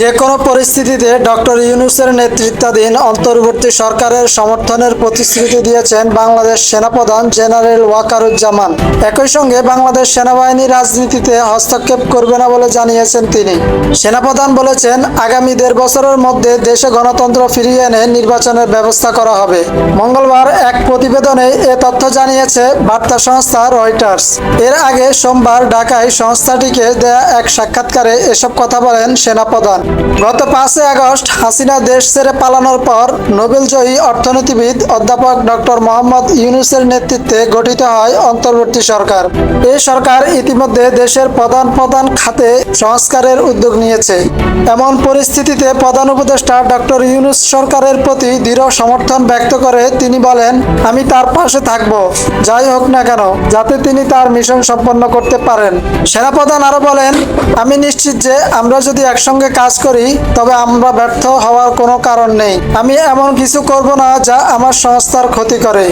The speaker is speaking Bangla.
যে কোনো পরিস্থিতিতে ডক্টর ইউনুসের নেতৃত্বাধীন অন্তর্বর্তী সরকারের সমর্থনের প্রতিশ্রুতি দিয়েছেন বাংলাদেশ সেনাপ্রধান জেনারেল ওয়াকারুজ্জামান। একই সঙ্গে বাংলাদেশ সেনাবাহিনী রাজনীতিতে হস্তক্ষেপ করবে না বলে জানিয়েছেন তিনি। সেনাপ্রধান বলেছেন, আগামী দেড় বছরের মধ্যে দেশে গণতন্ত্র ফিরিয়ে এনে নির্বাচনের ব্যবস্থা করা হবে। মঙ্গলবার এক প্রতিবেদনে এ তথ্য জানিয়েছে বার্তা সংস্থা রয়টার্স। এর আগে সোমবার ঢাকায় সংস্থাটিকে দেয়া এক সাক্ষাৎকারে এসব কথা বলেন সেনাপ্রধান। গত পাঁচই আগস্ট হাসিনা দেশ ছেড়ে পালানোর পর নোবেলজয়ী অর্থনীতিবিদ অধ্যাপক ডক্টর মোহাম্মদ ইউনুসের নেতৃত্বে গঠিত হয় অন্তর্বর্তী সরকার। এই সরকার ইতিমধ্যে দেশের প্রধান প্রধান খাতে সংস্কারের উদ্যোগ নিয়েছে। এমন পরিস্থিতিতে প্রধান উপদেষ্টা ডক্টর ইউনুস সরকারের প্রতি দৃঢ় সমর্থন ব্যক্ত করে তিনি বলেন, আমি তার পাশে থাকব। যাই হোক না কেন, যাতে তিনি তার মিশন সম্পন্ন করতে পারেন। সেনাপ্রধান আরও বলেন, আমি নিশ্চিত যে আমরা যদি একসঙ্গে কাজ করি, তবে আমরা ব্যর্থ হওয়ার কোনো কারণ নেই। আমি এমন কিছু করব না যা আমার সংস্থার ক্ষতি করে।